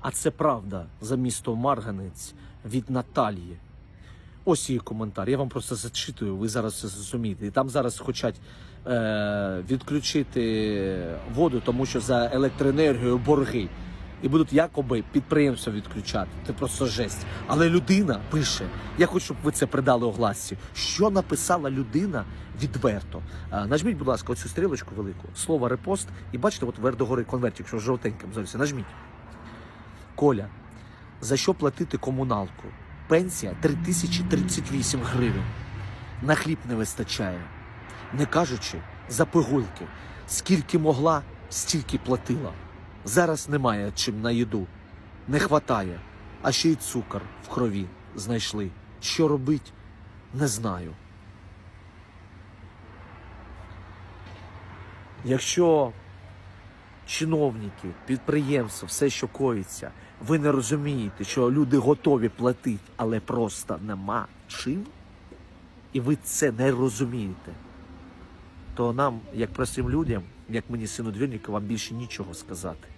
А це правда за місто Марганець від Наталії. Ось її коментар. Я вам просто зачитую, ви зараз це зрозумієте. І там зараз хочуть е, відключити воду, тому що за електроенергію борги. І будуть якоби підприємства відключати. Це просто жесть. Але людина пише: я хочу, щоб ви це придали огласці. Що написала людина відверто? Е, нажміть, будь ласка, оцю стрілочку велику, слово репост, і бачите, от вверх догори конвертик, що жовтеньким зориться. Нажміть. Коля, за що платити комуналку? Пенсія 3038 гривень. На хліб не вистачає. Не кажучи за пигульки. Скільки могла, стільки платила. Зараз немає чим на їду. Не хватає. А ще й цукор в крові знайшли. Що робить, не знаю. Якщо чиновники, підприємства, все, що коїться, ви не розумієте, що люди готові платити, але просто нема чим, і ви це не розумієте, то нам, як простим людям, як мені сину двірника, вам більше нічого сказати.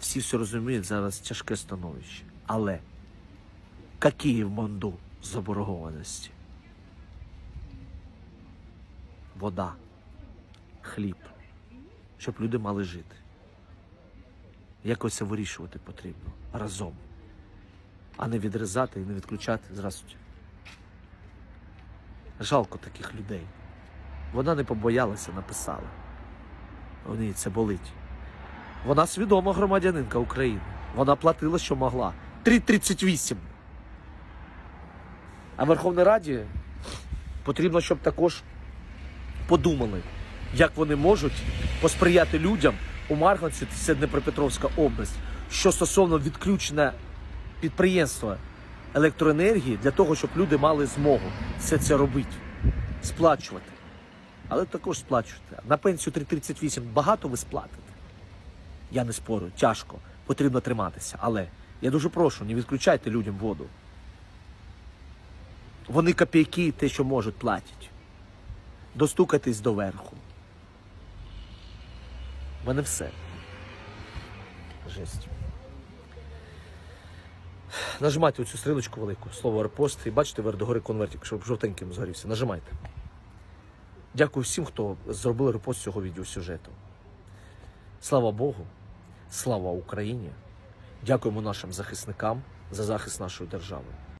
Всі все розуміють, зараз тяжке становище. Але які в манду заборгованості? Вода, хліб щоб люди мали жити. Якось це вирішувати потрібно разом, а не відрізати і не відключати. Здравствуйте. Жалко таких людей. Вона не побоялася, написала. У неї це болить. Вона свідома громадянинка України. Вона платила, що могла. 3,38. А Верховній Раді потрібно, щоб також подумали, як вони можуть посприяти людям у Марганці, це Дніпропетровська область, що стосовно відключення підприємства електроенергії для того, щоб люди мали змогу все це робити, сплачувати. Але також сплачувати. На пенсію 3,38 багато ви сплатите. Я не спорю, тяжко, потрібно триматися. Але я дуже прошу, не відключайте людям воду. Вони копійки те, що можуть, платять. Достукайтесь до верху. У мене все. Жесть. Нажимайте оцю стрілочку велику, слово репост, і бачите вверх догори конвертик, щоб жовтеньким згорівся. Нажимайте. Дякую всім, хто зробили репост цього відеосюжету. Слава Богу, слава Україні! Дякуємо нашим захисникам за захист нашої держави.